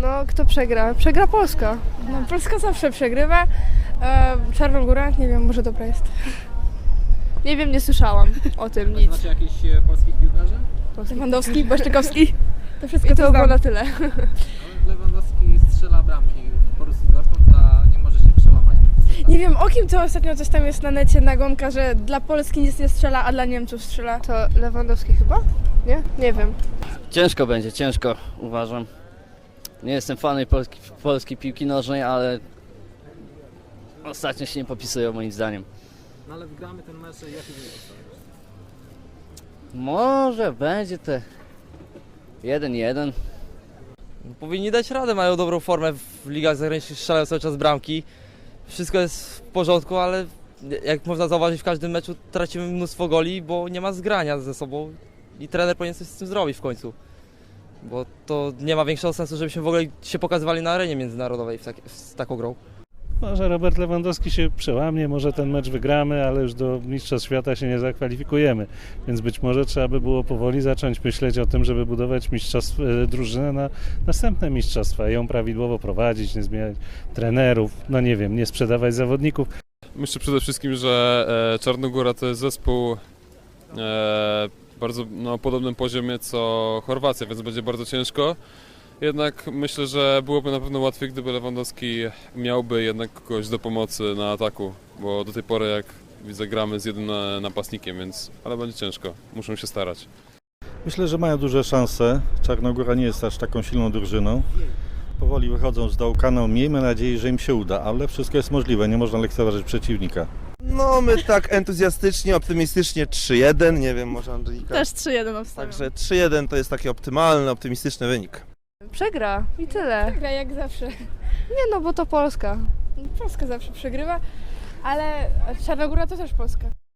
No, kto przegra? Przegra Polska. No, Polska zawsze przegrywa. E, Czarnogóra, nie wiem, może dobra jest. Nie wiem, nie słyszałam o tym nic. Znacie jakichś e, polskich piłkarzy? Lewandowski, Błaszczykowski. To wszystko I to było na tyle. No, Lewandowski strzela bramki w Borussii Dortmund, a nie może się przełamać. Nie wiem, o kim to ostatnio coś tam jest na necie nagonka, że dla Polski nic nie strzela, a dla Niemców strzela. To Lewandowski chyba? Nie? Nie wiem. Ciężko będzie, ciężko uważam. Nie jestem fanem polski, polskiej piłki nożnej, ale ostatnio się nie popisują moim zdaniem. No ale wgramy ten mecz, jaki wynik Może będzie te 1-1. Powinni dać radę, mają dobrą formę w ligach zagranicznych, strzelają cały czas bramki. Wszystko jest w porządku, ale jak można zauważyć w każdym meczu tracimy mnóstwo goli, bo nie ma zgrania ze sobą i trener powinien coś z tym zrobić w końcu. Bo to nie ma większego sensu, żebyśmy w ogóle się pokazywali na arenie międzynarodowej w tak, z taką grą. Może Robert Lewandowski się przełamie, może ten mecz wygramy, ale już do Mistrzostw Świata się nie zakwalifikujemy. Więc być może trzeba by było powoli zacząć myśleć o tym, żeby budować mistrzostw, e, drużynę na następne mistrzostwa i ją prawidłowo prowadzić, nie zmieniać trenerów, no nie wiem, nie sprzedawać zawodników. Myślę przede wszystkim, że e, Czarnogóra to jest zespół e, bardzo na podobnym poziomie co Chorwacja, więc będzie bardzo ciężko. Jednak myślę, że byłoby na pewno łatwiej, gdyby Lewandowski miałby jednak kogoś do pomocy na ataku, bo do tej pory jak widzę gramy z jednym napastnikiem, więc ale będzie ciężko. Muszą się starać. Myślę, że mają duże szanse. Czarnogóra nie jest aż taką silną drużyną. Powoli wychodzą z dołka. No, miejmy nadzieję, że im się uda, ale wszystko jest możliwe. Nie można lekceważyć przeciwnika. No, my tak entuzjastycznie, optymistycznie 3-1, nie wiem, może Angelika. Też 3-1 obstawiam. Także 3-1 to jest taki optymalny, optymistyczny wynik. Przegra i tyle. Gra jak zawsze. Nie no, bo to Polska. Polska zawsze przegrywa, ale Czarnogóra to też Polska.